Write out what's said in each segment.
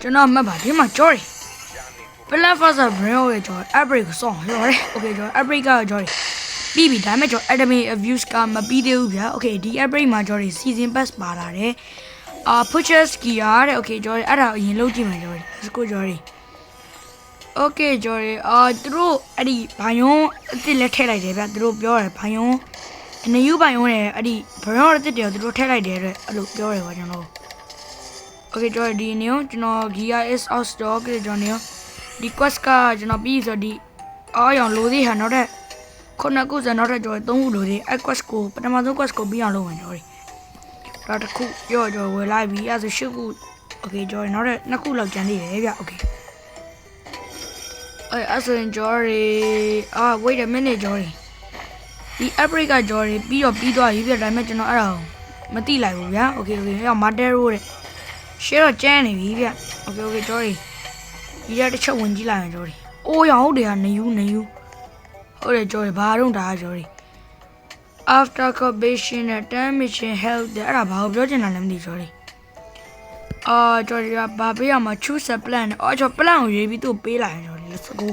ကျွန်တော်မှတ်ပါဒီမှာကြော်ရီ Black Faster Brain ရဲ့ကြော် Outbreak ကိုစောင့်ရောတယ် Okay ကြော် Outbreak ကကြော်ရီပြီးပြီဒါပေမဲ့ကြော် Enemy Abuse ကမပြီးသေးဘူးဗျာ Okay ဒီ Outbreak မှာကြော်ရီ Season Pass ပါလာတယ်အာ Purchase Gear တဲ့ Okay ကြော်ရီအဲ့ဒါအရင်လုပ်ကြည့်မယ်ကြော်ရီ Let's go ကြော်ရီ Okay ကြော်ရီအာသူတို့အဲ့ဒီဘိုင်ယွန်းအစ်စ်လက်ထည့်လိုက်တယ်ဗျာသူတို့ပြောတယ်ဘိုင်ယွန်းအနေယူဘိုင်ယွန်းရဲ့အဲ့ဒီဘရောအစ်စ်တွေကိုသူတို့ထည့်လိုက်တယ်တဲ့အဲ့လိုပြောတယ်ဗျာကျွန်တော် Okay ကျွန်တော်ဒီနေကိုကျွန်တော် Gear is out stock ကြကျွန်တော်နေဒီ quest ကကျွန်တော်ပြီးဆိုဒီအားရောင်လိုသေးဟာနောက်ထပ်ခုနစ်ခုစနောက်ထပ်ကျွန်တော်သုံးခုလိုသေးအဲ quest ကိုပထမဆုံး quest ကိုပြီးအောင်လုပ်မယ်ကျွန်တော်ဒါတစ်ခုရော့ကျွန်တော်ဝယ်လိုက်ပြီအဲဆိုရှစ်ခု Okay ကျွန်တော်နောက်ထပ်နှစ်ခုလောက်ကျန်သေးတယ်ဗျ Okay အဲအဲ့ဆိုရင်ကျွန်တော်အာ wait a minute ကျွန်တော်ဒီ upgrade ကကျွန်တော်ပြီးတော့ပြီးသွားပြီပြဒါပေမဲ့ကျွန်တော်အဲ့ဒါကိုမသိလိုက်ဘူးဗျာ Okay Okay ဟဲ့ Matero တဲ့ ရှေ့တော့ကျန်းနေပြီဗျ။ Okay okay ကြော်ရီဒီရတစ်ချက်ဝင်ကြည့်လိုက်မယ်ကြော်ရီ။အိုးရောင်ဟုတ်တယ်ကနေယူနေယူ။ဟုတ်တယ်ကြော်ရီဘာတော့ဒါကြော်ရီ။ After completion နဲ့ damage health တဲ့အဲ့ဒါဘာကိုပြောချင်တာလဲမသိကြော်ရီ။အာကြော်ရီကဘာပေးရမှာ choose a plan နဲ့အော်ကြော် plan ကိုရွေးပြီးသူ့ပေးလိုက်ကြော်ရီ let's go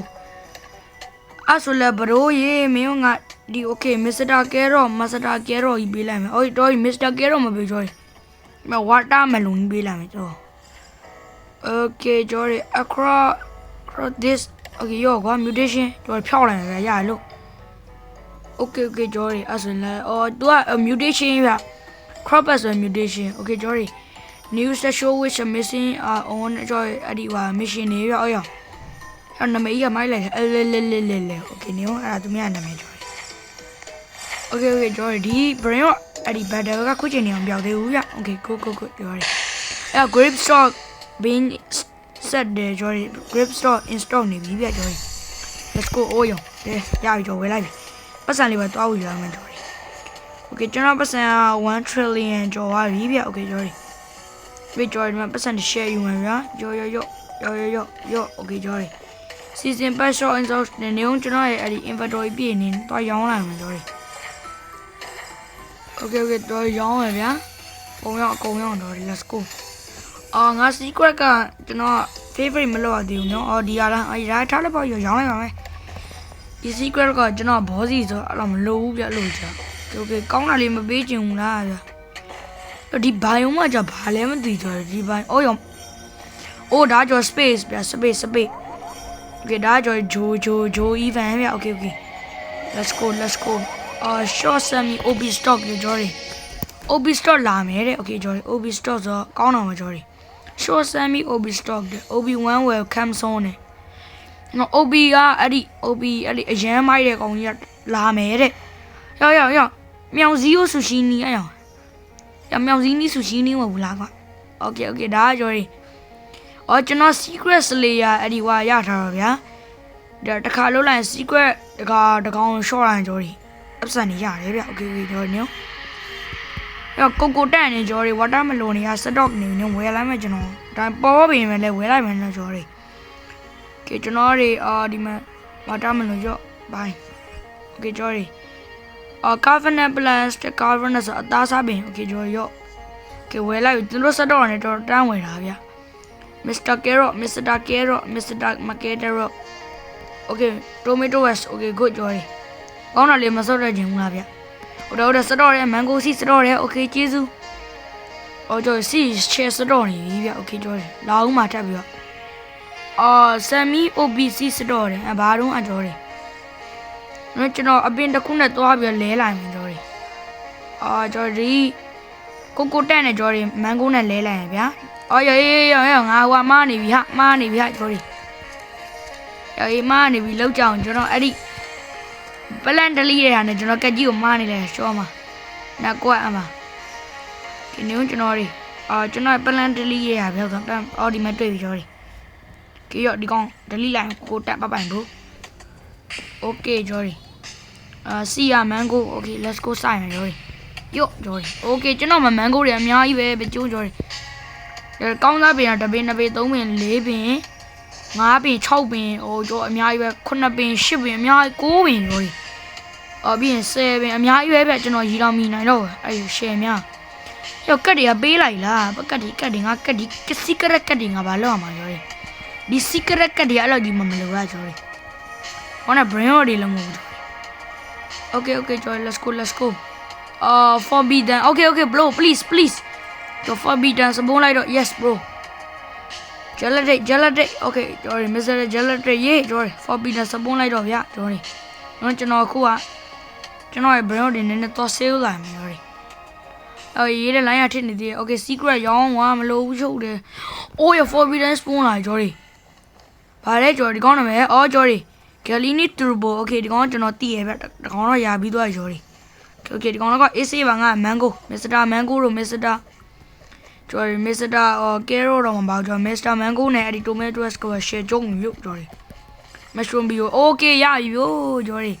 ။အဲ့ဆိုလဲဘရိုးရေမင်းကဒီ okay Mr. Carrot Master Carrot ကြီးပေးလိုက်မယ်။အော်တော်ရီ Mr. Carrot မပေးကြော်ရီ။ မဝါတာမလုံပေးလာမယ်ကျော် Okay ကျော်ရ across across this Okay ရောကွာ mutation ကျော်ဖြောက်လိုက်မယ်ဗျာရလို့ Okay okay ကျော်ရအဲ့ဆိုရင်လည်းအော် तू က mutation ဗျ crop ဆို mutation Okay ကျော်ရ news that show which are missing are on ကျော်ရအဲ့ဒီဟာ mission နေဗျအော်ရောအဲ့နာမည်ကြီးကမိုက်လိုက်တယ်လဲလဲလဲလဲလဲ Okay နေအောင်အဲ့ဒါသူများနာမည်ကျော်ရ Okay okay ကျော်ရဒီ brain ရော အဲ့ဒီ battle ကခုချိန်နေအောင်ပြောက်သေးဘူးဗျ Okay go go go ပြောရတယ်အဲ့ grip stock being set တယ်ကျော်ရ grip stock install နေပြီဗျကျော်ရ Let's go အိုးရောကဲရပြီကျော်ဝယ်လိုက်ပြီပတ်စံလေးပဲတွားဝေလာမယ်ကျော်ရ Okay ကျွန်တော်ပတ်စံ1 trillion ကျော်သွားပြီဗျ Okay ကျော်ရပြီကျော်ရဒီမှာပတ်စံ share ယူမယ်ဗျာရောရောရောရောရောရောရော Okay ကျော်ရ season pass short install နေနေအောင်ကျွန်တော်ရဲ့အဲ့ဒီ inventory ပြည့်နေတွားရောင်းလိုက်မယ်ကျော်ရ Okay okay တော့ရောင်းရဗျာ။ပုံရောက်အကုန်ရောက်တော့ let's go ။အော်ငါ secret ကကျွန်တော် favorite မလုပ်ရသေးဘူးနော်။အော်ဒီဟာလားအဲဒီဒါထားလိုက်ပေါ့ရောင်းလိုက်ပါမယ်။ဒီ secret ကကျွန်တော်ဘောစီဆိုအဲ့လိုမလုပ်ဘူးဗျအဲ့လိုကြာ။ Okay ကောင်းတာလေးမပေးချင်ဘူးလားဗျ။ဒီဘိုင်ယုံမှာじゃဘာလဲမသိကြတယ်ဒီဘိုင်။အော်ရော။အိုးဒါကြော space ဗျ space space ။ Okay ဒါကြောဂျိုဂျိုဂျို event ဗျ Okay okay let's go let's go အာ short semi ob stock လေ Jory ob stock လာမယ်တဲ့ okay Jory ob stock ဆိုတော့ကောင်းတော့မှာ Jory short semi ob stock တဲ့ ob 1 well cam zone နဲ့ငါ ob ကအဲ့ဒီ ob အဲ့ဒီအရန်မိုက်တဲ့ကောင်ကြီးကလာမယ်တဲ့ရောက်ရောက်ရောက်မြောင်စည်းကိုဆူရှီနီအဲ့ရောက်ရောက်မြောင်စည်းနီဆူရှီနီမဟုတ်ဘူးလားကွာ okay okay ဒါက Jory အော်ကျွန်တော် secret slayer အဲ့ဒီဟွာရထားတော့ဗျာဒါတစ်ခါလုံးလိုက် secret တခါတကောင် short လိုက် Jory အပ်စံနေရတယ်ဗျโอเคကြော်နေရောအဲ့ကိုကိုတက်နေကြော်တွေဝါတာမလိုနေရစတော့နေနေဝယ်လိုက်မယ်ကျွန်တော်ဒါပေါ်ပင်ပဲလဲဝယ်လိုက်မယ်နော်ကြော်တွေကဲကျွန်တော်တွေအာဒီမှာဝါတာမလိုကြော့ဘိုင်းโอเคကြော်တွေအာကာဗနက်ပလတ်စကာဗနက်ဆိုအသားစားပင်โอเคကြော်ရော့ကဲဝယ်လိုက်သူတို့စတော့နေတော့တန်းဝယ်တာဗျ Mr. Carrot Mr. Carrot Mr. Macadero Okay tomato west okay good ကြော်တွေ ကောင်းတာလေးမစော့ရခြင်းဘူးလားဗျဟိုတော့တော့စတော့ရဲမန်ဂိုစီစတော့ရဲโอเคကျေးဇူးအော်ကျော်စီချဲစတော့နေပြီဗျโอเคကျော်လာအောင်မှာထပ်ပြီးတော့အော်ဆမ်မီ OBC စတော့တယ်အဘာတော့အကျော်တယ်နော်ကျွန်တော်အပင်တစ်ခုနဲ့သွားပြီးလဲလိုက်မယ်ကျော်တယ်အော်ကျော်ဒီကိုကိုတက်နဲ့ကျော်တယ်မန်ဂိုနဲ့လဲလိုက်ရဗျာအော်ရေရေရေငါဟိုမားနေပြီဟာမားနေပြီဟာကျော်တယ်ရေမားနေပြီလောက်ကြအောင်ကျွန်တော်အဲ့ဒီ ပလန်တလီတဲ့ဟာနဲ့ကျွန်တော်ကက်ကြီးကိုမားနေလဲရှောမှာနာကွက်အမဒီနေ့ကျွန်တော်တွေအာကျွန်တော်ပလန်တလီရဲ့ဟာပြောဆိုပန်အော်ဒီမှာတွေ့ပြီကျော်တွေကြည့်ရဒီကောင်ဒလီလိုင်းကိုတက်ပပိုင်တို့โอเคကျော်တွေအာစီယာမန်ဂိုโอเค let's go ဆိုင်မယ်ကျော်တွေယော့ကျော်တွေโอเคကျွန်တော်မမန်ဂိုတွေအများကြီးပဲပဲကျိုးကျော်တွေကောင်းသားပင်ကတပင်နှစ်ပင်သုံးပင်လေးပင်ငါးပင်6ပင်ဟိုကျော်အများကြီးပဲ9ပင်10ပင်အများကြီး9ပင်ကျော်တွေ အော်ပြီးရင်10ပင်အများကြီးပဲဗျကျွန်တော်ရီတော်မီနိုင်တော့အဲ့ဒီ share များရရောကတ်တွေကပေးလိုက်လားပကတ်တွေကတ်တွေငါကတ်ဒီကစီကရက်ကတ်တွေငါဘာလုပ်အောင်မပြောရဲဒီစီကရက်ကတ်တွေအဲ့လိုဒီမမလို့ရကျော်ရဲဟောနာ brain တွေလည်းမဟုတ်ဘူး Okay okay joy let's go let's go uh forbidden okay okay bro please please ကျော် forbidden စပုံးလိုက်တော့ yes bro gelatin gelatin okay ကျော် Mr. gelatin ရေးကျော် forbidden စပုံးလိုက်တော့ဗျာကျော်နော်ကျွန်တော်အခုက ကျွန်တော်ရဲ့ brain တွေနည်းနည်းတော့ save လာမယ်ကျော်အော်ရေးတဲ့ line ရထစ်နေသေးတယ် okay secret ရောင်းသွားမလို့ဘူးချုပ်တယ် oh your forbidden spoon လာကျော်ဗါလဲကျော်ဒီကောင်းနာမည်အော်ကျော် Galini Turbo okay ဒီကောင်ကကျွန်တော်တည်ရဗျဒီကောင်တော့ရာပြီးသွားရော်ဒီ okay ဒီကောင်တော့ AC ပါငါ Mango Mr Mango တို့ Mr ကျော်ရီ Mr အော် Kero တော့မပေါ့ကျော် Mr Mango နဲ့အဲ့ဒီ Tomatoes ကို share ကြုံမြို့ကျော်ရီ Mushroom Bio okay ရပြီဗျကျော်ရီ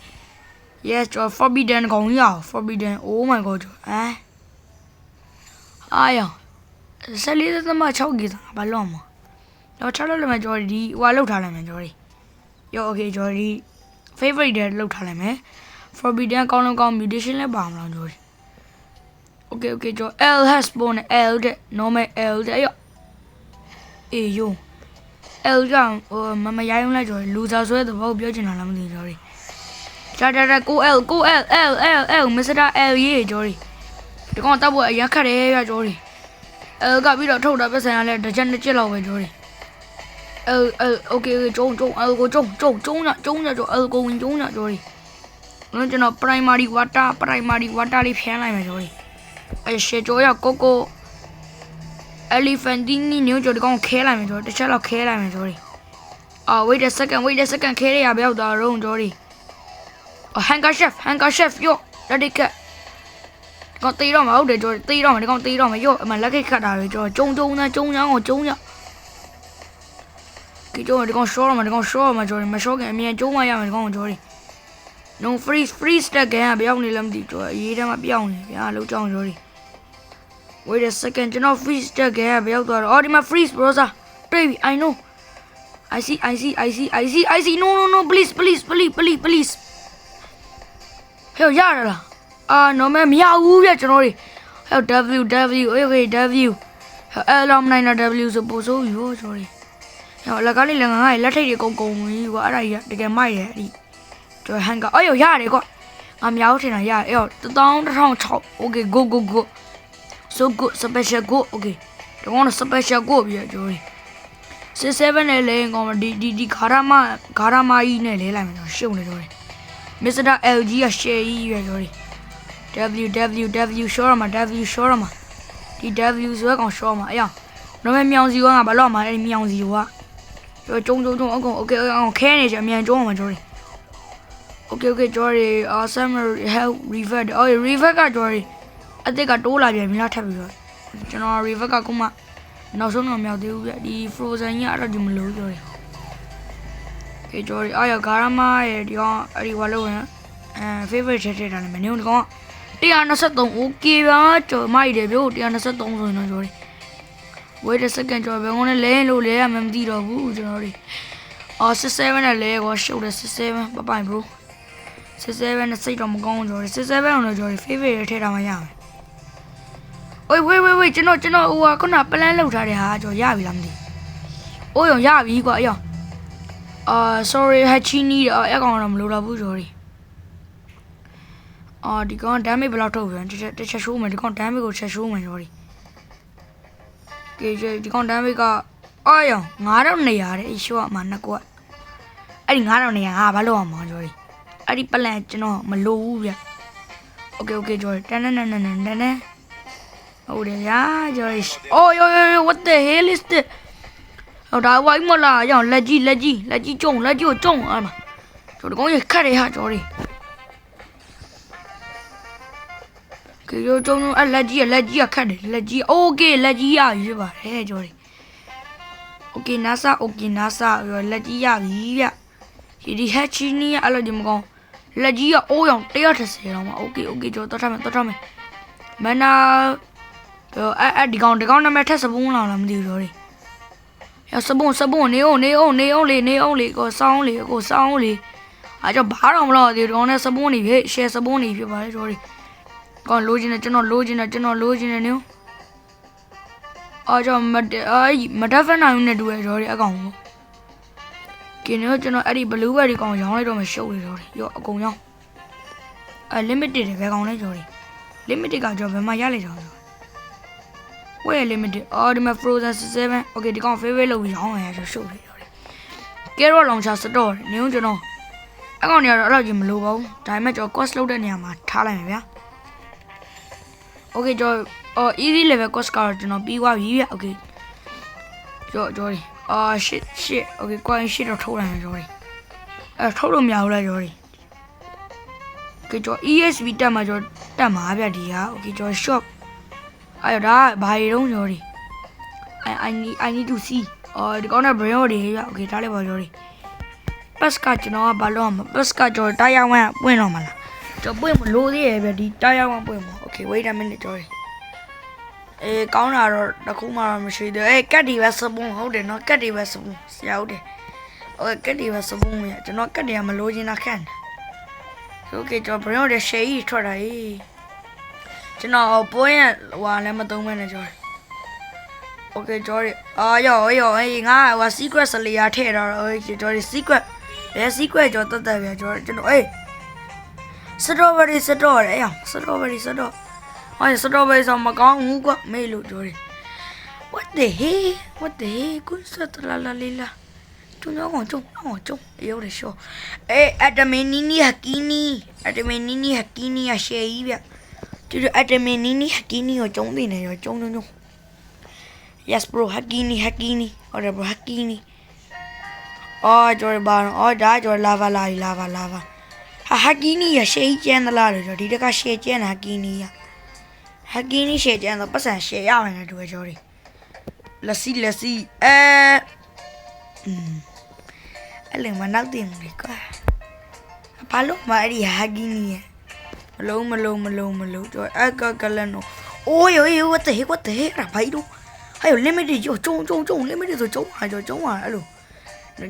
yes ကျော် Forbidden ကောင်ရအောင် Forbidden oh my god ကျော်ဟမ်အာယောဆက်လေးသမ6ဂီတာဘာလို့မတော့ချလို့လည်းမကျော်ရီဒီဟိုလောက်ထားလိုက်မယ်ကျော်ရီရော okay ဂျော်ဒီ favorite တွေလောက်ထားလိုက်မယ် forbidden ကောင်းလုံးကောင်း mutation လည်းပါမလားဂျော်ဒီ okay okay ဂျော် l has born l တဲ့ normal l တဲ့ရောအေးယုံ l ကြောင့်ဟိုမမရိုင်းလိုက်ဂျော်ဒီလူစားဆွဲတဲ့ဘောပြောချင်တာလားမသိဘူးဂျော် ဒါဒါဒါကို L ကို L L L L မစ္စတာ L ရေးကြော်ရီဒီကောင်တပ်ပွဲအရခတ်တယ်ရကြော်ရီ L ကပြီးတော့ထုတ်တာပတ်စံရလဲတစ်ချက်နှစ်ချက်လောက်ပဲကြော်ရီ L L okay ကျုံကျုံ L ကိုကျုံကျုံကျုံညကျုံညကြော် L ကိုဝင်ကျုံညကြော်ရီကျွန်တော် primary water primary water လေးဖြန်းလိုက်မယ်ကြော်ရီအရှေကြော်ရကိုကို elephantine ညိုကြော်ဒီကောင်ခဲလိုက်မယ်ကြော်တစ်ချက်လောက်ခဲလိုက်မယ်ကြော်ရီအာ wait a second wait a second ခဲရရဘယ်ရောက်သွားတော့ကြော်ရီ handkerchief handkerchief ယောလက်တိကတ်ကောင်တေးတော့မဟုတ်တယ်ကြိုးတေးတော့မယ်ဒီကောင်တေးတော့မယ်ယောအမလက်ခိတ်ခတ်တာလေကြိုးကျုံကျုံနဲ့ကျုံချောင်းကိုကျုံချောင်းဒီတော့ဒီကောင် short မှာဒီကောင် short မှာကြော်တယ်မ short ခင်အမြင်ကျုံးမရမယ်ဒီကောင်ကြော်တယ် no freeze freeze တက်ကန်ကပြောင်းနေလည်းမသိကြော်အရေးတမ်းမပြောင်းနေဗျာလောက်ကြောင်ကြော်တယ် wait a second ကျွန်တော် freeze တက်ကန်ကပြောင်းသွားတော့အော်ဒီမှာ freeze browser တွေ့ပြီ i know i see i see i see i see i see no no no please please please please please ဟဲ့ရရလားအာနော်မမရဘူးဗျကျွန်တော်တွေဟဲ့ w w okay w ဟဲ့ l မနိုင်တာ w ဆိုပို့ဆိုရောကျွန်တော်တွေဟောလက်ကလေးလည်းငါ့ရဲ့လက်ထိတ်တွေကုန်ကုန်ပြီကွာအဲ့ဒါကြီးကတကယ်မိုက်တယ်အဲ့ဒီကျွန်တော်ဟန်ကအော်ရရတယ်ကွာငါမြောက်ထင်တာရတယ်အဲ့တော့11006 okay go go go so good special go okay ဒီကောင် special go ပြီကျွန်တော်67နဲ့လဲကောင်ဒီဒီဒီဂါရမဂါရမကြီးနဲ့လဲလိုက်မယ်ကျွန်တော်ရှုံနေတော့ Mr. LG က share ကြီးရွယ်ကျွန်တော် www short မှာ w short မှာဒီ w ဆိုကောင် short မှာအဲ့ရနော်မမြောင်စီကငါဘာလို့မှအဲ့ဒီမြောင်စီကကျွန်တော်ကျုံကျုံကျုံအကုန် okay အောင်ခဲနေကြအမြန်ကျုံအောင်ကျွန်တော် okay okay ကျွန်တော် awesome help revert အော် revert ကကျွန်တော်အသစ်ကတိုးလာပြန်ပြီလားထပ်ပြီးတော့ကျွန်တော် revert ကခုမှနောက်ဆုံးတော့မရောက်သေးဘူးဗျဒီ frozen ကြီးအဲ့တော့ဒီမလို့ကျွန်တော် အေးကျွန်တော်အားရဂါရမရဲ့ဒီကောင်အဲ့ဒီဘာလို့ဝင်အဲ favorite ချက်ထည့်တာလည်းမနေဘူးဒီကောင်123 okay ပါကျွန်တော်မိုက်တယ်ဗျ123ဆိုရင်တော့ကျွန်တော် wait a second ကျွန်တော်ဘယ်ကုန်နဲ့လဲလို့လဲရမှမသိတော့ဘူးကျွန်တော်တို့အော်67နဲ့လဲကောရှုပ်တယ်67ပပိုင် bro 67နဲ့စိတ်တော့မကောင်းကျွန်တော်67အောင်တော့ကျွန်တော် favorite ထည့်ထားမှရမယ် wait wait wait wait ကျွန်တော်ကျွန်တော်ဟိုကခုန plan လောက်ထားတဲ့ဟာကျွန်တော်ရပြီလားမသိအိုးရောရပြီကွာအယော အာ sorry ဟချီနီတော့အဲ့ကောင်တော့မလိုတော့ဘူး sorry အော်ဒီကောင် damage ဘယ်လောက်ထုတ်ပြန်တစ်ချက်တစ်ချက်ရှိုးမယ်ဒီကောင် damage ကိုချက်ရှိုးမယ် sorry ကေဒီကောင် damage ကအော်ယောင်9200တဲ့ရှိုးအမှနှစ်ကွက်အဲ့ဒီ9200ဟာဘာလို့အောင်မလဲ sorry အဲ့ဒီ plan ကျွန်တော်မလိုဘူးဗျ Okay okay sorry တန်းတန်းတန်းတန်းတန်းဟုတ်တယ်ဗျာ sorry အော်ယောယော what the hell is this ဟောဒါဝိုင်းမလားရောလက်ကြီးလက်ကြီးလက်ကြီးကျုံလက်ကြီးကိုကျုံအဲ့မှာကျော်ဒီကောင်ရခတ်ရဟာကျော်ကြီးကဲရောကျုံအဲ့လက်ကြီးလက်ကြီးကခတ်တယ်လက်ကြီးโอเคလက်ကြီးရပြီပါတယ်ကျော်ကြီးโอเค NASA โอเค NASA ရောလက်ကြီးရပြီဗျဒီဒီဟက်ချီနီအဲ့လိုဒီမကောင်လက်ကြီးကအိုးရောင်130တော့မှာโอเคโอเคကျော်တော့ထားမယ်တော့ထားမယ်မနာအဲ့အဲ့ဒီကောင်ဒီကောင်နာမည်ထက်စပုန်းလောင်လားမသိဘူးကျော်ကြီး ရစပုန်းစပုန်းနေအောင်နေအောင်နေအောင်လေနေအောင်လေကိုစောင်းလေကိုစောင်းလေအားကြောင့်ဘာတော့မလို့ဒီကောင်နဲ့စပုန်းနေဖြစ်ရှယ်စပုန်းနေဖြစ်ပါလေကျော်ကြီးကောလိုချင်တယ်ကျွန်တော်လိုချင်တယ်ကျွန်တော်လိုချင်တယ်နင်အော်ကျွန်တော်မတအဲ့မတက်ဖက်နိုင်ဘူးနဲ့တူရတော့ဒီအကောင်ကိုကင်းတော့ကျွန်တော်အဲ့ဒီ blue berry ကောင်ရောင်းလိုက်တော့မရှုပ်လေတော့ရောအကုန်ရောင်းအဲ limited တွေဘယ်ကောင်လဲကျော်ဒီ limited ကကျော်ဘယ်မှာရလဲကျော်ဝ ယ် limited အော်ဒီမှာ frozen 7 okay ဒီကောင် favorite လို့ရောင်းရရကျော်ရှုပ်လေကျော်ဒီ carrot launcher store နေဦးကျွန်တော်အကောင်တွေကတော့အဲ့လိုကြီးမလိုပါဘူးဒါပေမဲ့ကျော် cost လုပ်တဲ့နေရာမှာထားလိုက်မယ်ဗျာ okay ကျော်အော် easy level cost ကတော့ကျွန်တော်ပြီးသွားပြီဗျ okay ကျော်ကျော်ဒီအာ shit shit okay coin shit တော့ထုတ်လိုက်မယ်ကျော်ဒီအဲထုတ်လို့မရဘူးလားကျော်ဒီ okay ကျော် ESB တက်မှာကျော်တက်မှာဗျဒီဟာ okay ကျော် shop အဲ့ဒါဘာတွေတုံးကျော်ဒီ I I need I need to see အော်ဒီကောင်က brain တွေဗျ okay ဒါလည်းပါကျော်ဒီ pass ကကျွန်တော်ကဘာလို့မ pass ကကျော်တာယာဝမ်ပွင့်တော့မလားကျော်ပွင့်မလို့သေးရဲ့ဗျဒီတာယာဝမ်ပွင့်မှာ okay wait a minute ကျော်ဒီ အေးကောင်းတာတော့တစ်ခုမှတော့မရှိသေးဘူးအေးကတ်ဒီပဲစပွန်ဟုတ်တယ်နော်ကတ်ဒီပဲစပွန်ဆရာဟုတ်တယ်โอเคကတ်ဒီပဲစပွန်ရကျွန်တော်ကတ်ဒီကမလို့ချင်တာခန့်โอเคကျွန်တော်ဘရင်တို့ရှေးကြီးထွက်တာကြီး ကျွန်တော်ပွဲရဟိုလည်းမသုံးမနဲ့ကြောတယ် Okay ကြောတယ်အာရောရောဟေးငါဟို secret စလီယာထည့်တော့ဟိုကြောတယ် secret လေ secret ကြောတတ်တယ်ဗျာကြောတယ်ကျွန်တော်အေး strawberry စတော့တယ်အေး strawberry စတော့ဟော strawberry ဆိုမကောင်းဘူးကွမေးလို့ကြောတယ် What the heck What the heck ကိုစတလာလာလေးလားကျုံတော့ကျုံတော့ကျုံရုပ်ရရှောအေးအတမင်းနီနီဟကီနီအတမင်းနီနီဟကီနီရရှေကြီးဗျာ တူတူအတမင်နီနီဟက်ကီနီကိုကျုံးတင်နေရောကျုံးကျုံးကျုံး yes bro ဟက်ကီနီဟက်ကီနီ order bro ဟက်ကီနီအော်ကျော်ဘာအော်ဒါကျော်လာဗာလာလာဗာလာဗာဟာဟက်ကီနီရရှေးကျန်းသလားလို့ကျော်ဒီတကရှေးကျန်းတာဟက်ကီနီရဟက်ကီနီရှေးကျန်းတော့ပတ်စံရှေးရမယ်လို့တူရကျော်ဒီလက်စီလက်စီအဲအဲ့လေမနောက်တင်လေကွာဘာလို့မအဲ့ဒီဟက်ကီနီရ မလုံးမလုံးမလုံးမလုံးကြော်အကကလန်နိုအိုးယိုယို what the heck what the heck ရာဘာလို့ဟဲ့ limited ကြောကျုံကျုံကျုံ limited ဆိုကျုံဟာကြောကျုံဟာအဲ့လို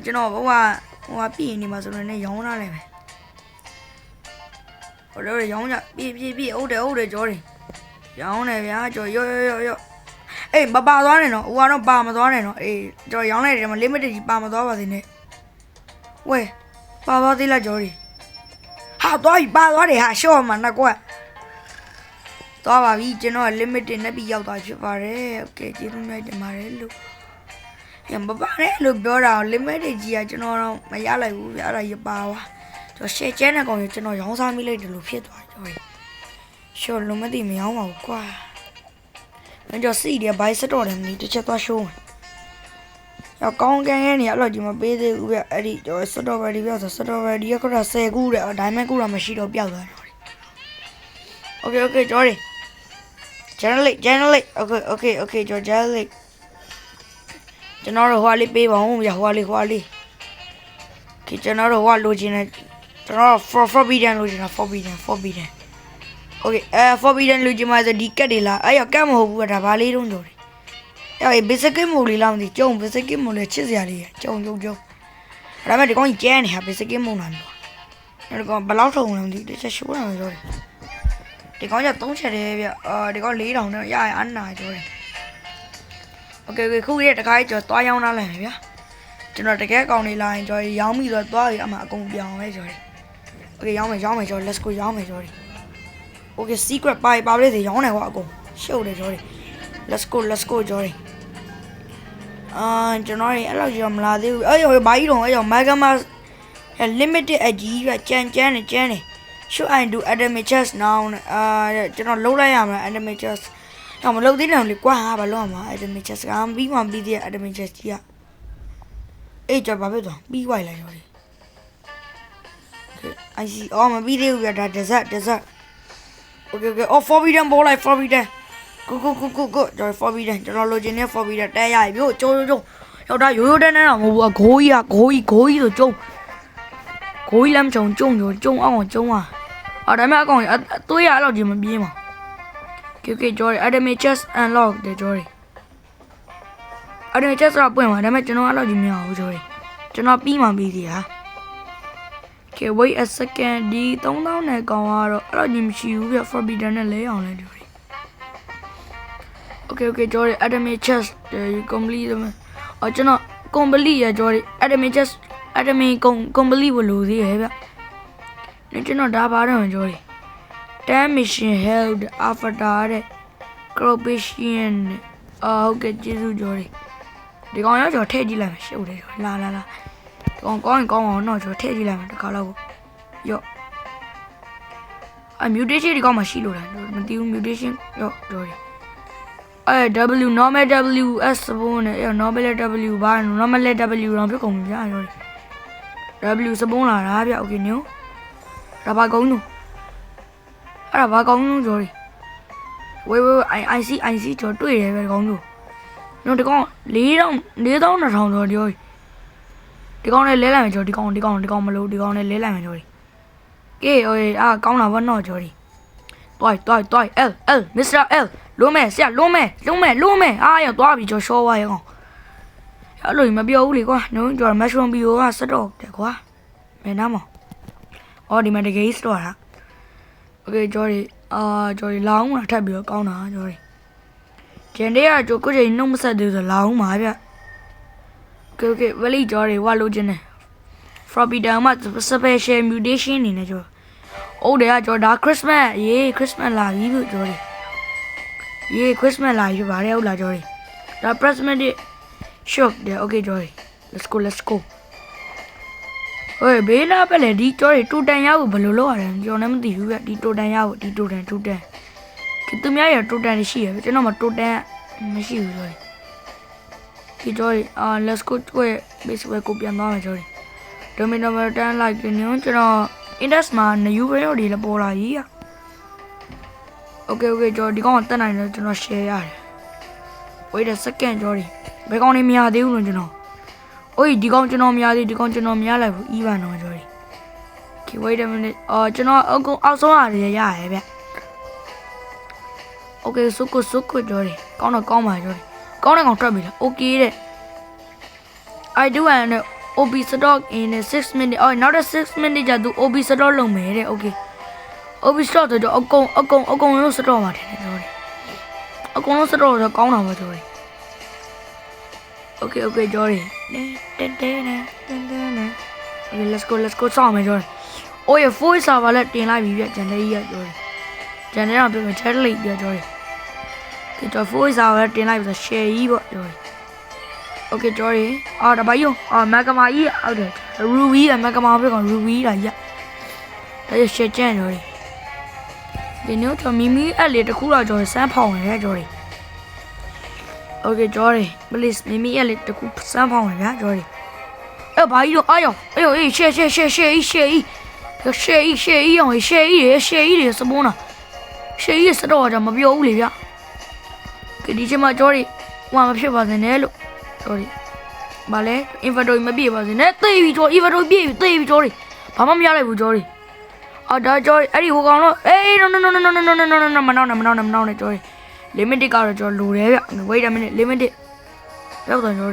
ကျွန်တော်ဘဝဟိုဟာပြည့်နေမှာဆိုတော့လည်းရောင်းလာလိုက်မယ်ဟိုတော့ရောင်းကြပြည့်ပြည့်ပြည့်ဟုတ်တယ်ဟုတ်တယ်ကြော်ရီရောင်းတယ်ဗျာကျော်ရော့ရော့ရော့ရော့အေးမပါသွားနဲ့နော်ဟိုကတော့ပါမသွားနဲ့နော်အေးကျော်ရောင်းလိုက်တယ်မ limited ကြီးပါမသွားပါသေးနဲ့ဝဲပါသွားသေးလားကျော်ကြီး ဟာသွားပြီပါသွားတယ်ဟာရှော့မှာနော်ကွက်သွားပါပြီကျွန်တော် limited နဲ့ပြီးရောက်သွားဖြစ်ပါတယ်โอเคကျေးဇူးများတင်ပါတယ်လို့ရမပါနဲ့လို့ပြောတာ limited ကြီးကကျွန်တော်တော့မရလိုက်ဘူးဗျာအဲ့ဒါရပါသွားကျွန်တော် share ချဲတဲ့ကောင်ကြီးကျွန်တော်ရောင်းစားမိလိုက်တယ်လို့ဖြစ်သွားကျော်ကြီး ရှော့လုံးမသိမရောပါဘူးကွာ။ငါကြောက်စီတယ်ဘိုက်စတော့တယ်မင်းတစ်ချက်သွားရှိုးမယ်။ ရောက်ကောင်းကန်းရဲ့နေအဲ့လိုဒီမပေးသေးဘူးဗျအဲ့ဒီတော့စတော့ဘယ်ဒီပြောဆိုစတော့ဘယ်ဒီကတော့10ခုတဲ့ဒါမှမဟုတ်မရှိတော့ပျောက်သွားတယ်။ Okay okay ကျော်ရီ generate generate okay okay okay ကျော် generate ကျွန်တော်တို့ဟွာလေးပေးပါဦးဗျဟွာလေးဟွာလေးကကျွန်တော်တို့ဟွာလိုချင်တယ်ကျွန်တော် for forbidden လိုချင်တာ forbidden forbidden Okay အဲ forbidden လူကြီးမဆိုဒီကက်တွေလားအဲ့ရကက်မဟုတ်ဘူးဒါဘာလေးတုံးကြော်တယ် အဲ့ basic မို့လေးလားမသိကျုံ basic မို့လေးချစ်စရာလေးကျုံကျုံကျုံဒါပေမဲ့ဒီကောင်ကြီးကျန်းနေဟာ basic မို့လားမသိဘူးအဲ့ကောင်ဘယ်လောက်ထုံလဲမသိဘူးတစ်ချက်ရှိုးတာပဲပြောတယ်ဒီကောင်က3ချက်တယ်ဗျအာဒီကောင်4000နဲ့ရရအနာပြောတယ် Okay okay ခုရတခါကျော်သွားရောင်းလာလိုက်မယ်ဗျာကျွန်တော်တကယ်ကောင်လေးလာရင်ကျော်ရောင်းပြီးတော့သွားပြီးအမှအကုန်ပြောင်းပဲကျော်တယ် Okay ရောင်းမယ်ရောင်းမယ်ကျော် let's go ရောင်းမယ်ကျော်တယ် Okay secret ပါပါလေးစီရောင်းတယ်ကွာအကုန်ရှုပ်တယ်ကျော်ရီ Let's go let's go ကျော်ရီ အာကျွန်တော်ရီအဲ့လောက်ကျော်မလာသေးဘူးအဲ့ရောဘာကြီးတော့အဲ့ရော Mega Mask limited အကြီးကကြမ်းကြမ်းနေကြမ်းနေ Should I do enemy chest now အာကျွန်တော်လုံးလိုက်ရမှာ enemy chest တော့မလုံးသေးတယ်လေကွာဘာလို့ရမှာ enemy chest ကပြီးမှပြီးသေး enemy chest ကြီးကအေးကျော်ဘာဖြစ်သွားပြီးသွားလိုက်ကျော်ရီ Okay I see အော်မပြီးသေးဘူးပြဒါ desert desert Okay okay oh forbidden ပေါ်လိုက် forbidden ကိုကိုကိုကိုကိုကျွန်တော် forbidden ကျွန်တော်လိုချင်တဲ့ forbidden တဲရပြီပြို့ကျုံကျုံယောက်ျားရိုးရိုးတန်းတန်းတော့မဟုတ်ဘူးအဂိုးကြီးကဂိုးကြီးဂိုးကြီးဆိုကျုံဂိုးကြီးလမ်းချုံကျုံကျုံအောင်ကျုံပါအော်ဒါမှအကောင်အသွေးရအဲ့လောက်ကြီးမပြေးပါကေကေကြော်ရီ enemy chest unlock တဲ့ကြော်ရီ enemy chest တော့ပွင့်ပါဒါမှကျွန်တော်အဲ့လောက်ကြီးမရဘူးကြော်ရီကျွန်တော်ပြီးမှပြီးစီဟာ Okay wait a second ဒီ3000နဲ့ကောင်ကတော့အဲ့လောက်ကြီးမရှိဘူးပြ forbidden နဲ့လဲအောင်လဲကြော် Okay okay ကျော်ရီ Atomic Chest ဒီ complete တယ်အော်ကျွန်တော် complete ရကျော်ရီ Atomic Chest Atomic complete ဘလို့သေးရဲ့ဗျနေကျွန်တော်ဒါပါတော့ကျော်ရီ10 mission held after the corruption အာဟုတ်ကဲ့ကျေးဇူးကျော်ရီဒီကောင်ရောကျော်ထည့်ကြည့်လိုက်မယ်ရှုပ်တယ်ကျော်လာလာလာဒီကောင်ကောင်းရင်ကောင်းအောင်တော့ကျော်ထည့်ကြည့်လိုက်မယ်တစ်ခါတော့ရော့အ mutation ဒီကောင်မှရှိလို့လားမသိဘူး mutation ရော့ကျော်ရီ အဲ W normal W S ဘုန်းနဲ့အဲ normal W ဘာ normal W တော့ဖြစ်ကုန်ပြီဗျာရော W စပွန်းလာတာဗျโอเคညိုဒါဘာကုန်းလို့အဲ့ဒါဘာကုန်းလို့ကြော်ရီဝေးဝေး I I see I see ကြော်တွေ့တယ်ဗျကောင်းလို့ညိုဒီကောင်4000 4200ကြော်ဒီရောဒီကောင်နဲ့လဲလိုက်မယ်ကြော်ဒီကောင်ဒီကောင်ဒီကောင်မလို့ဒီကောင်နဲ့လဲလိုက်မယ်ကြော်ရီကဲဟိုအာကောင်းလာဘောနော်ကြော်ရီတွိုက်တွိုက်တွိုက် L L Mr L လုံးမဲဆရာလုံးမဲလုံးမဲလုံးမဲအားရောက်သွားပြီကျော်ရှောဝါရအောင်အဲ့လိုမပြောဘူးလေကွာနှုံးကျော်မက်ရှရွမ်ဘီယိုကစတော့တယ်ကွာမင်းနာမအော်ဒီမှာတကယ်စတော့တာโอเคကျော်ရီအာကျော်ရီလောင်းမှာထပ်ပြီးတော့ကောင်းတာကျော်ရီကျန်တဲ့ကကျော်ကိုချိန်နှုတ်မဆက်သေးဆိုလောင်းမှာဗျโอเคโอเคဝလီကျော်ရီဝါလို့ခြင်းနဲ့ floppy down မှာ special mutation နေနေကျော်အိုးတယ်ကကျော်ဒါ Christmas ရေး Christmas လာပြီလို့ကျော်ရီ ရေ Christmas လာယူပါတယ်ဟုတ်လားကျော်ရီဒါ prismatic shock တယ် okay ကျော်ရီ let's go let's go ဟေးဘေးလာပဲလေဒီကျော်ရီတူတန်ရဖို့ဘယ်လိုလုပ်ရလဲကျွန်တော်လည်းမသိဘူးဗျဒီတူတန်ရဖို့ဒီတူတန်တူတန်သူများရတူတန်ရှိရပဲကျွန်တော်မှတူတန်မရှိဘူးကျော်ရီဒီကျော်ရီအာ let's go ကို base ပဲကိုပြန်သွားမယ်ကျော်ရီ domain number 10 like ညွန်းကျွန်တော် index မှာ new value တွေလည်းပေါ်လာကြီးอ่ะ okay okay ကျွန်တော်ဒီကောင်ကတက်နိုင်တယ်ကျွန်တော် share ရတယ် wait a second ကျွန်တော်ဒီဘယ်ကောင်နေမရသေးဘူးလို့ကျွန်တော်။အိုးဒီကောင်ကျွန်တော်မရသေးဒီကောင်ကျွန်တော်မရလိုက်ဘူး။ even တော့ကျွန်တော်ဒီ Okay wait a minute အော်ကျွန်တော်အကုန်အောက်ဆုံးရတယ်ရရတယ်ဗျ။ Okay စုကုစုကုကျွန်တော်ဒီကောင်းတော့ကောင်းပါကျွန်တော်ဒီကောင်းတဲ့ကောင်ထွက်ပြီလား။ Okay တဲ့ I do an OB stock in 6 minute အော်နောက်တဲ့6 minute ကြာသူ OB stock လုပ်မယ်တဲ့ Okay OB stock ဆိုတော့အကုန်အကုန်အကုန်လုံး stock မှာတယ်ကျွန်တော်ဒီအကုန်လုံး stock ဆိုကောင်းတာပါကျွန်တော်ဒီ Okay okay Jory တင်းတင်းတင်းတင်းတင်း Okay let's go let's go စောင့်မယ် Jory အိုးရ voice server လည်းတင်လိုက်ပြီပြဂျန်တဲ့ကြီးရ Jory ဂျန်တဲ့တော့ပြမယ် chat လိုက်ပြ Jory Okay Jory voice server လည်းတင်လိုက်ပြီဆို share ကြီးပေါ့ Jory Okay Jory အော်ဒါဘာယူအော် Magma ကြီးအောက်တယ် Ruby อ่ะ Magma ပြကောင် Ruby လာကြီးဒါရ share ကြံ Jory ဒီနေ့ကျွန်မီမီအဲ့လေးတခုတော့ကျွန်တော်စမ်းဖောင်းရတဲ့ကျွန်တော်โอเคจอร์ดิ please မိမိရဲ့လေတကူစမ်းဖောင်းရဗျာจอร์ดิအဲ့ဘာကြီးတော့အာယောအာယောအေးရှယ်ရှယ်ရှယ်ရှယ်ရှယ်ရှယ်ရှယ်ယောရှယ်ရေရှယ်ရေစပွန်းတာရှယ်ရေစတော့ကြမပြောဘူးလေဗျာကဒီချင်းမจอร์ดิဟိုမဖြစ်ပါစေနဲ့လို့จอร์ดิဘာလဲ inventory မပြည့်ပါစေနဲ့သိပြီจอ inventory ပြည့်ပြီသိပြီจอร์ดิဘာမှမရလိုက်ဘူးจอร์ดิ အော်ဒါ Jory အဲ့ဒီဟိုကောင်တော့အေး no no no no no no no no no မနောက်နဲ့မနောက်နဲ့မနောက်နဲ့ Jory limited ကတော့ကျွန်တော်လိုတယ်ဗျ wait a minute limited ရောက်တော့ကျွန်တော်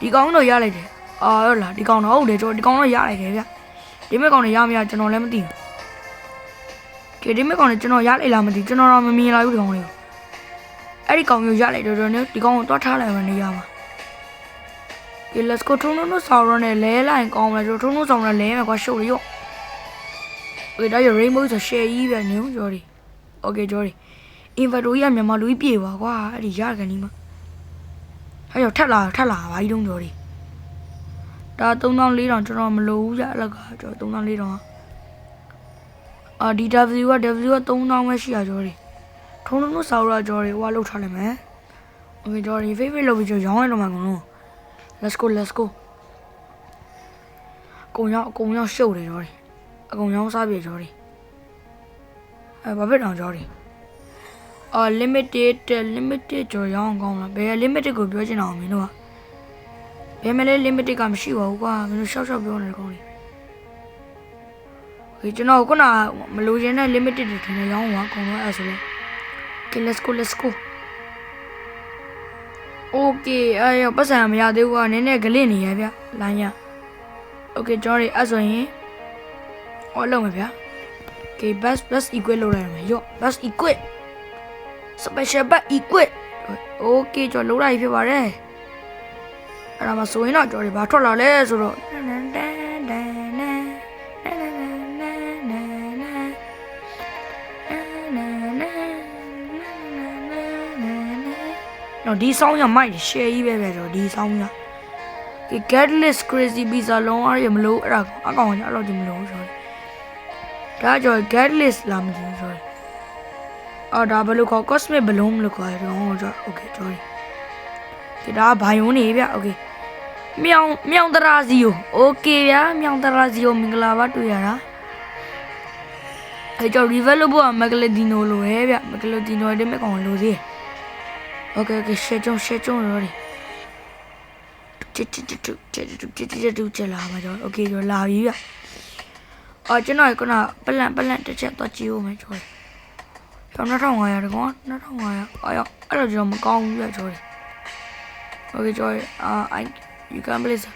ဒီကောင်တော့ရလိုက်တယ်အာဟုတ်လားဒီကောင်တော့ဟုတ်တယ်ကျွန်တော်ဒီကောင်တော့ရလိုက်တယ်ဗျဒီမဲ့ကောင်တော့ရမရကျွန်တော်လည်းမသိဘူးကဲဒီမဲ့ကောင်လည်းကျွန်တော်ရလိုက်လားမသိကျွန်တော်တော့မမြင်လာဘူးဒီကောင်လေးအဲ့ဒီကောင်မျိုးရလိုက်တော့ကျွန်တော်ဒီကောင်ကိုတွားထားလိုက်မှနေရမှာကဲ let's go ထုံးထုံးတို့ဆောင်ရနဲ့လဲလိုက်ကောင်းမယ်ကျွန်တော်ထုံးထုံးဆောင်ရလဲမယ်ကွာရှုပ်ရရော ကဲဒါရ rainbow ဆို share ကြီးပဲညို့ဂျော်ဒီ okay ဂျော်ဒီ inventory ကမြန်မာလူကြီးပြေပါကွာအဲ့ဒီရကန်ဒီမှာအဲ့တော့ထက်လာထက်လာဘာကြီးတုံးကြော်ဒီဒါ3400ကျွန်တော်မလိုဘူးကြအလကကျွန်တော်3400အာ DW က W က3000ပဲရှိရကြော်ဒီထုံးထုံးတို့ဆောက်ရကြော်ဒီဟိုကလောက်ထားလိုက်မယ် Okay ကြော်ဒီ favorite လုပ်ပြီးကြော်ရောင်းလိုက်တော့မှာကုန်လုံး Let's go let's go အကုန်ရောက်အကုန်ရောက်ရှုပ်တယ်ကြော်ဒီ အကုန်ရောက်စားပြေကြော်ဒီအဲဘာဖြစ်တော့ကြော်ဒီအာ limited limited ကြော်ရောင်းကောင်းလားဘယ် limited ကိုပြောချင်အောင်မင်းတို့ကဘယ်မလဲ limited ကမရှိပါဘူးကွာမင်းတို့ရှောက်ရှောက်ပြောနေတယ်ကောင်းလေဟေးကျွန်တော်ခုနမလိုချင်တဲ့ limited တွေထင်တယ်ရောင်းသွားကောင်းတော့အဲ့ဆိုလဲ Okay let's go let's go Okay အဲ့ရပတ်စံမရသေးဘူးကနည်းနည်းဂလစ်နေရဗျလိုင်းရ Okay ကျွန်တော်တွေအဲ့ဆိုရင် ဟောလုံးမယ်ဗျာ Okay bus bus equip လောက်လိုက်ရမယ်ရော့ bus equip special bus equip Okay ကျွန်တော်လောက်လိုက်ဖြစ်ပါတယ်အဲ့ဒါမှဆိုရင်တော့ကျွန်တော်တွေဘာထွက်လာလဲဆိုတော့တော့ဒီ sound ရမိုက် share ကြီးပဲပဲတော့ဒီ sound ရ get list crazy pizza လုံးအားရမလို့အဲ့ဒါအကောင်ကအဲ့လိုဒီမလို့ဆိုတော့ ဒါကြော် Catalyst လာမသိဘူးဆိုတော့အော်ဒါဘယ်လိုခေါ် Cosmic Balloon လို့ခေါ်တယ်ဟောကြော Okay ကြော်ဒီဒါဘိုင်ယွန်းနေဗျ Okay မြောင်မြောင်တရာစီယို Okay ဗျာမြောင်တရာစီယိုမင်္ဂလာပါတွေ့ရတာအဲကြော် River လို့ပေါ့ Megalodino လို့ပဲဗျ Megalodino တဲ့မဲ့ကောင်လို့သေးတယ် Okay okay ရှေ့ကျုံရှေ့ကျုံရောဒီချစ်ချစ်ချစ်ချစ်ချစ်ချစ်ချစ်ချစ်ချစ်လာပါတော့ Okay တော့လာပြီဗျ Ờ, ở chỗ này con nào bắt lại bắt lại cho chạy to chiều mày trời cho nó ra ngoài à, rồi con nó ra ngoài à. ở ở là giờ mà con vậy trời ok trời uh, anh you can please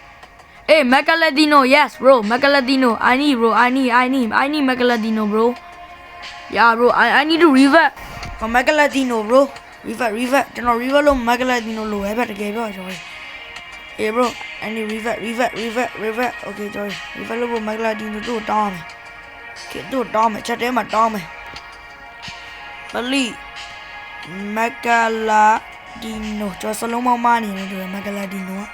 Hey, Mecha Ladino, yes, bro. Mecha Ladino, I need, bro. I need, I need, I need Mecha Ladino, bro. Yeah, bro. I, I need to revert for Mecha Ladino, bro. Revert, revert. Cho nó revert luôn Mecha Ladino lùi hết bắt cái rồi. Yeah bro, I need revert, revert, revert, revert. Okay, sorry. Revert လို့ mic လာဒီတို့တောင်းမယ်။ Okay, တို့တောင်းမယ်။ချက်ထဲမှာတောင်းမယ်။ပလီမကလာဒီနိုကျော်စလုံးမမနေနေတယ်မကလာဒီနိုက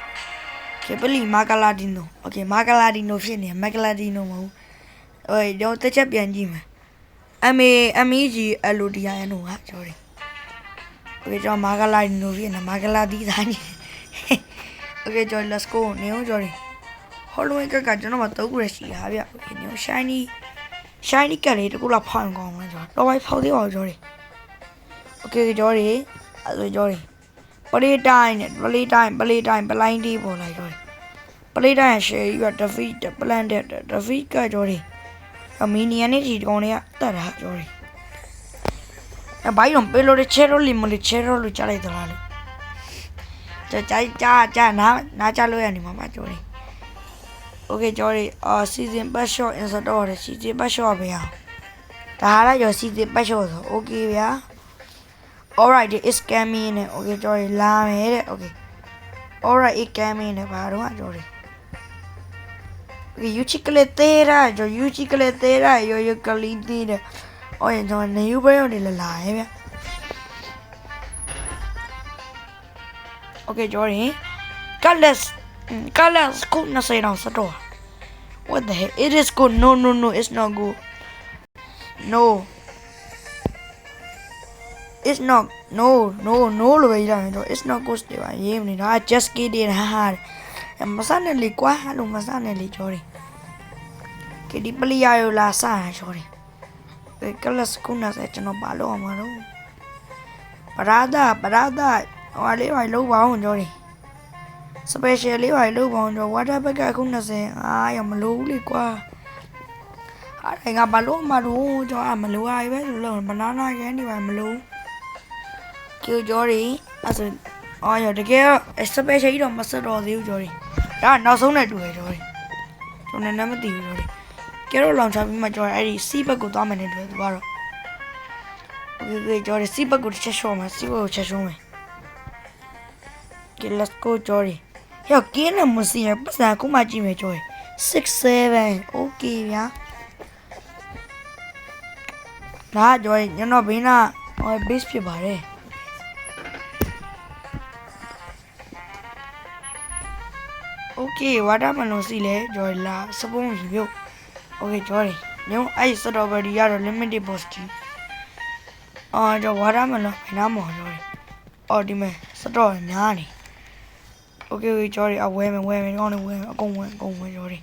။ကဲပလီမကလာဒီနို။ Okay, မကလာဒီနိုဖြစ်နေမကလာဒီနိုမဟုတ်။အေးတော့တစ်ချက်ပြန်ကြည့်မယ်။ MA MEG LODIN တို့က sorry ။โอเคကျွန်တော်မာဂလာဒီနိုဖြစ်နေမာဂလာဒီသားနေ။ Okay ကျော် let's go နေအောင်ကျော်တယ် Halloween ကကကျွန်တော်မတော့ခုရရှိတာဗျ Okay နေအောင် shiny shiny ကလေးတကူလောက်ဖောင်းကောင်းမှာကျော်တော့ဘိုက်ဖောက်သေးပါဦးကျော်တယ် Okay ကျော်တယ်အဲ့ဆိုကျော်တယ်ပလေးတိုင်းနဲ့ပလေးတိုင်းပလေးတိုင်းပလိုင်းတီးပေါ်လိုက်ကျော်တယ်ပလေးတိုင်းရှယ်ယူက defeat plan တဲ့ defeat ကကျော်တယ်အမီနီယန်နဲ့ဒီကောင်တွေကတတ်တာကျော်တယ်အဘိုင်းတော့ပေလိုချေရိုလီမလီချေရိုလို့ကြားလိုက်သလားလို့ ကြာကြာကြာကြာနားနားကြလို့ရနေမှာပါကျော်တယ် Okay ကျော်တယ်အာ season pass shot insert တော့တယ် season pass shot ပဲအောင်ဒါဟာလည်းကျော် season pass shot ဆို Okay ဗျာ Alright it's coming နဲ့ Okay ကျော်တယ်လာမယ်တဲ့ Okay Alright it coming နဲ့ဘာတော့ကျော်တယ် Okay you chicletera ကျော် you chicletera yo yo caliti တဲ့ Oh ရင်ကျွန်တော်နေယူ Okay, Jordy. Carlos! Carlos! Good nasa'yo lang sa door. What the heck? It is good. No, no, no. It's not good. No. It's not. No, no, no lo veía. It's not good, Steve. Evening. I just get it Hard. And masanali kwa halo masanali, Jordy. Kidi pali ayo lasa, Jordy. Carlos, kunas echa no palo, amaro. Parada, parada. ဟိုအလေးပါလုံးပါအောင်ကြောနေ special လေးပါလုံးပါအောင်ကြော water bag ကခု20အာရမလို့လေကွာအဲ့ဒါငါဘာလို့မလို့ကြောအမလို့အားပဲဆိုလို့ banana ရန်ဒီပါမလို့ကျိုးကြောတွေအဲ့ဆိုအော်ရတကယ် special ကြီးတော့မဆက်တော်သေးဘူးကြောတွေဒါနောက်ဆုံးနဲ့တူတယ်ကြောတွေကျွန်တော်လည်းမသိဘူးကြောတွေကျတော့လောင်ချပြီးမှကြောတွေအဲ့ဒီစီးဘက်ကိုသွားမယ်နဲ့တူတယ်သူကတော့ Okay, okay, ကြောတွေစီးဘက်ကိုတစ်ချက်ရှော့မှာစီးဘက်ကိုချက်ရှုံးမယ် Okay, let's go, Jory. Yo, ¿quién es música? Pasa, ¿cómo aquí me Jory? Six seven. Okay, ya. Nah, Jory, yo no vi nada. Oye, bis pi bare. Okay, what am I no si le, Jory la. Supongo que yo. Okay, Jory. Yo, ay, strawberry, ya, limited bosti. Ah, yo, what am I no, me enamoro, Jory. Oh, dime, strawberry, nani. okay okay ကြော်ရီအဝဲမယ်ဝဲမယ်ဒီကောင်တွေဝဲမယ်အကုန်ဝဲအကုန်ဝဲကြော်ရီ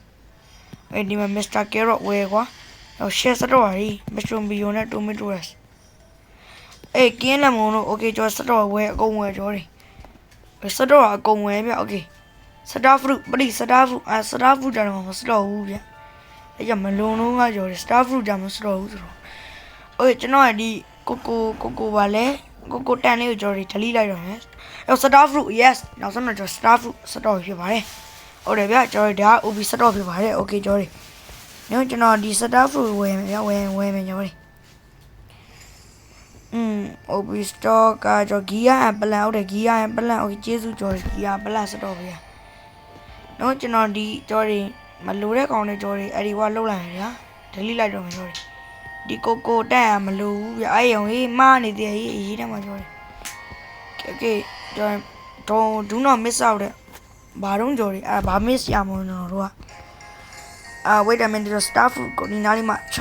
အဲ့ဒီမှာ Mr. Carrot ဝဲကွာဟို share စတော့ရီ Mr. Bio နဲ့ Tomatoes အေးကင်းလမုံတို့ okay ကြော်စတော့ဝဲအကုန်ဝဲကြော်ရီစတော့အကုန်ဝဲပြ okay စတာဖရုပရိစတာဖရုအစတာဖရုတာတော့မစတော့ဘူးဗျအဲ့ကြမလုံလုံးကကြော်ရီစတာဖရုတာမစတော့ဘူးဆိုတော့ okay ကျွန်တော်ကဒီကိုကိုကိုကိုပါလဲကိုကိုတန်လေးကိုကြော်ရီ delete လိုက်တော့မယ် တာဖရု yes နောက်ဆုံးတော့ကြော်စတာဖရုစတော့ဖြစ်ပါတယ်ဟုတ်တယ်ဗျကြော်တယ်ဒါ OB စတော့ဖြစ်ပါတယ်โอเคကြော်တယ်ညကျွန်တော်ဒီစတာဖရုဝယ်မယ်ဗျဝယ်ဝယ်မယ်ကြော်တယ် อืม OB store ကကျွန်တော် gear and plan ဟုတ်တယ် gear and plan โอเคကျေးဇူးကြော်တယ် gear plan စတော့ဗျာနော်ကျွန်တော်ဒီကြော်တွေမလိုတဲ့ကောင်တွေကြော်တွေအဲ့ဒီကလှုပ်လိုက်ရဗျာ delete လိုက်တော့မယ်ကြော်တွေဒီကိုကိုတက်ရမလိုဘူးဗျာအဲ့ရုံကြီးမားနေသေးရေးရေးတယ်မှာကြော်တွေ okay ကြော် တော့ do not miss out တဲ့ဘာတော့ကြော်တွေအဲ့ဘာ miss ရမလို့ကျွန်တော်တို့ကအာ wait a minute star fruit ကိုဒီနားလေးမှာချ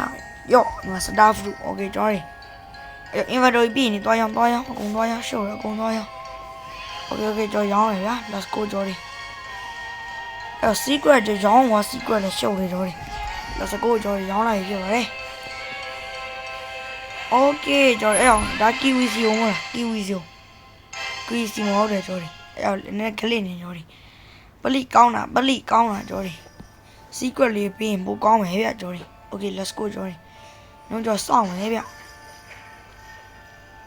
ရော့ဒီမှာ star fruit okay ကြော်တွေအဲ့ inventory ပြည့်နေသွားရအောင်သွားရအောင်အကုန်သွားရအောင်ရှုပ်ရအကုန်သွားရအောင် okay okay ကြော်ရောင်းရဗျာ let's go ကြော်ဒီအဲ့ secret ကြော်ရောင်းသွား secret လည်းရှုပ်နေကြော်ဒီ let's go ကြော်ဒီရောင်းလိုက်ပြပါလေ okay ကြော်အဲ့အောင်ဒါ kiwi စီအောင်မလား kiwi စီအော င် kiwi စီမဟုတ်တယ်ကြော်ဒီအဲ့အောင်နည်းကလေးနေကြော်ဒီပလိကောင်းတာပလိကောင်းတာကြော်ဒီ secret လေးပြီးရင်ပိုကောင်းမယ်ဗျကြော်ဒီ okay let's go ကြော်ဒီညောကြော်စောင့်မယ်ဗျ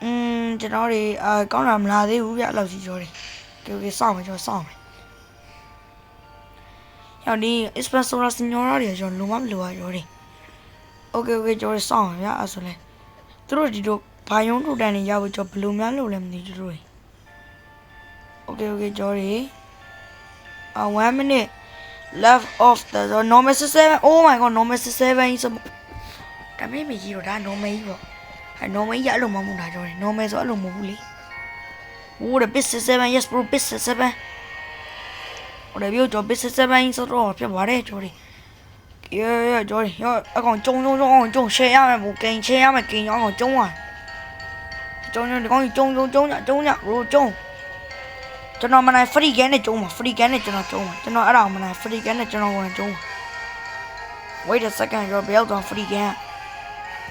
อืมကျွန်တော်တွေအာကောင်းတာမလာသေးဘူးဗျအဲ့လောက်ကြီးပြောတယ်ကြိုကြီးစောင့်မယ်ကျွန်တော်စောင့်မယ်ယောဒီ espresso la signora တွေကျွန်တော်လုံးဝမလိုပါရောတယ်โอเคโอเคကျွန်တော်စောင့်မယ်ဗျအဲ့ဆိုလဲသူတို့ဒီတို့ဘာယုံထုတ်တန်းနေရဖို့ကျွန်တော်ဘယ်လိုများလုပ်လဲမသိဘူးသူတို့ okay okay ကြော်ရီအ1 minute love of the normal 7 oh my god normal 7ဆိုဒါပေမဲ့ကြီးတော့ဒါ normal ကြီးပေါ့ဟာ normal ကြီးအဲ့လိုမဟုတ်ဘူးလားကြော်ရီ normal ဆိုအဲ့လိုမဟုတ်ဘူးလေ oh the bit 7 yes bro bit 7 review ကြော် bit 7ဆိုတော့ဖြစ်ပါတယ်ကြော်ရီ yeah yeah ကြော်ရီဟောအကောင်ကျုံကျုံကျုံအောင်ကျုံ share ရမယ်ဘူးကင် share ရမယ်ကင်အောင်ကျုံအောင်ကျုံကျုံဒီကောင်ကြီးကျုံကျုံကျုံညကျုံည bro ကျုံ ကျွန်တော်မနိုင် free game နဲ့ကျုံပါ free game နဲ့ကျွန်တော်ကျုံပါကျွန်တော်အဲ့ဒါမနိုင် free game နဲ့ကျွန်တော်ဝင်ကျုံပါ wait a second ကြောဘယ်ရောက်တော့ free game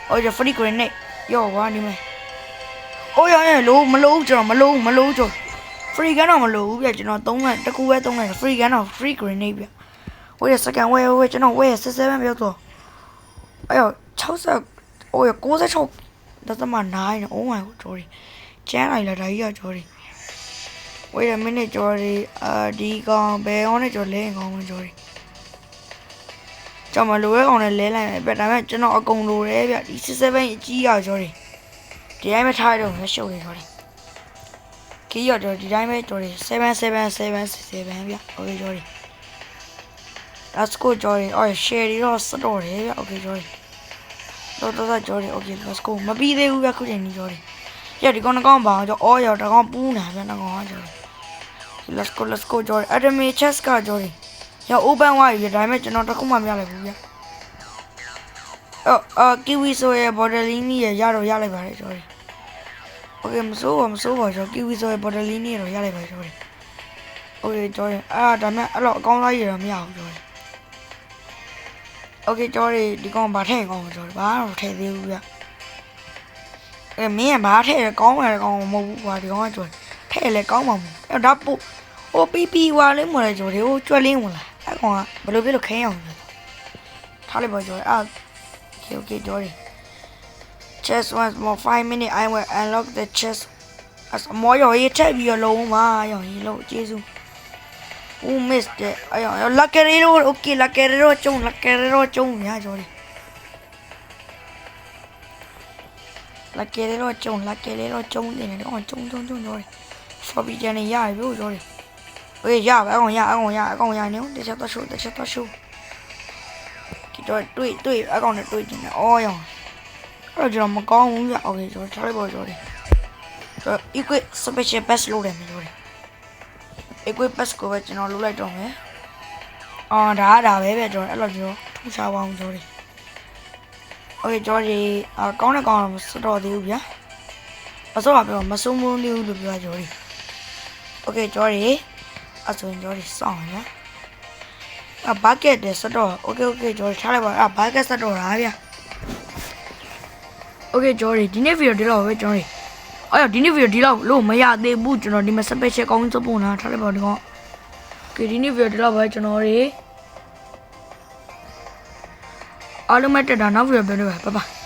ဟိုကျ free grenade ရောဝါနေမယ်။အိုးရရလို့မလို့ကျွန်တော်မလို့မလို့ကျွန်တော် free gun တော့မလို့ဘူးဗျကျွန်တော်သုံးလိုက်တစ်ခုပဲသုံးလိုက် free gun တော့ free grenade ဗျ။ဝေး second ဝေးဝေးကျွန်တော်ဝေး67ပြောတော့အဲ့ရော60အိုးရ96ဒသမ9 oh my god တော်ရီကျန်းလိုက်လာဒါကြီးကတော်ရီ wait a minute တော်ရီအာဒီကောင်ဘယ်အောင်နဲ့တော်လဲကောင်မတော်ရီကျွန်မလိုရဲကောင်နဲ့လဲလိုက်မယ်ဗျဒါပေမဲ့ကျွန်တော်အကုန်လိုတယ်ဗျဒီ67အကြီးရကျော်တယ်ဒီတိုင်းပဲထားရတော့မရှုပ်နေကျော်တယ်ခီးရတော့ဒီတိုင်းပဲကျော်တယ်7777ဗျโอเคကျော်တယ် let's go ကျော်တယ်အော် share ရတော့စတော့တယ်ဗျโอเคကျော်တယ်တော့တော့ကျော်တယ် okay let's go မပြီးသေးဘူးဗျခုချိန်ကြီးကျော်တယ်ရဒီကောင်ကောင်ပါကျော်အော်ရတကောင်ပူးနေဗျတကောင်ကျော်တယ် let's go let's go ကြော်တယ် enemy chest ကကြော်တယ်ရ open wide ပြဒါပေမဲ့ကျွန်တော်တခုမှမရလိုက်ဘူးဗျာအော်အော် kiwi ဆိုရယ် borderline ရရတော့ရလိုက်ပါတယ်ကြော်တယ် okay မစိုးပါမစိုးပါကြော် kiwi ဆိုရယ် borderline ရတော့ရလိုက်ပါကြော်တယ် okay ကြော်တယ်အာဒါပေမဲ့အဲ့လိုအကောင်းစားရတော့မရဘူးကြော်တယ် okay ကြော်တယ်ဒီကောင်ဘာထည့်ကောင်းကြော်တယ်ဘာတော့ထည့်သေးဘူးဗျာအဲမင်းကဘာထည့်ကောင်းတယ်ကောင်းမဟုတ်ဘူးကွာဒီကောင်ကကြော်တယ် ည့်လဲကောင်းမှာမဟုတ်အဲ့ဒါပို့ဟိုပီပီဝါလေးမလဲကျော်တယ်ဟိုကျွက်လင်းဝင်လာအဲ့ကောင်ကဘယ်လိုဖြစ်လို့ခဲအောင်လဲထားလိုက်ပါကျော်တယ်အာ Okay, okay, Dory. Chest once more. Five minutes. I will unlock the chest. As more your ear check your low ma. Your low. Jesus. Who missed it? Ayo, yo, la querero. Okay, la querero chung. La querero chung. Yeah, Dory. La querero chung. La querero chung. Đây này, con chung chung chung shopping ကျန်နေရပြီလို့ပြောတယ်။အေးရပါအကောင်ရအကောင်ရအကောင်ရနေတခြားသွားရှိုးတခြားသွားရှိုးဒီတော့တွေ့တွေ့အကောင်နဲ့တွေ့ကျင်တယ်။အော်ရောအဲ့တော့ကျွန်တော်မကောင်းဘူးပြ။ Okay ကျွန်တော်ထားလိုက်ပါကျွန်တော်။ကျွန်တော် equip special pass လုပ်တယ်မလို့တယ်။ equip pass ကိုပဲကျွန်တော်လုပ်လိုက်တော့မယ်။အော်ဒါဒါပဲပဲကျွန်တော်အဲ့လိုကျွန်တော်ထူချပါအောင်ကျွန်တော်။ Okay ကျွန်တော်ဒီကောင်းတဲ့ကောင်းတော့မစတော့သေးဘူးဗျာ။မစိုးပါဘူးမစိုးမလို့လို့ပြောကြတယ် โอเคကျွန်တော်ဒီအဆိုရင်ကျွန်တော်ဒီစောင့်ရဗျာအဘကက်တဲ့စတော့โอเคโอเคဂျော်ထားလိုက်ပါအဘကက်စတော့လားဗျာโอเคဂျော်ဒီနေ့ဗီဒီယိုဒီလောက်ပဲကျွန်တော်ဒီအော်ဒီနေ့ဗီဒီယိုဒီလောက်လို့မရသေးဘူးကျွန်တော်ဒီမှာ special ကောင်းစပုံနာထားလိုက်ပါဒီကောင်โอเคဒီနေ့ဗီဒီယိုဒီလောက်ပဲကျွန်တော်တွေအားလုံးမတက်တာနောက်ဗီဒီယိုပြန်တွေ့ပါဘိုင်ဘိုင်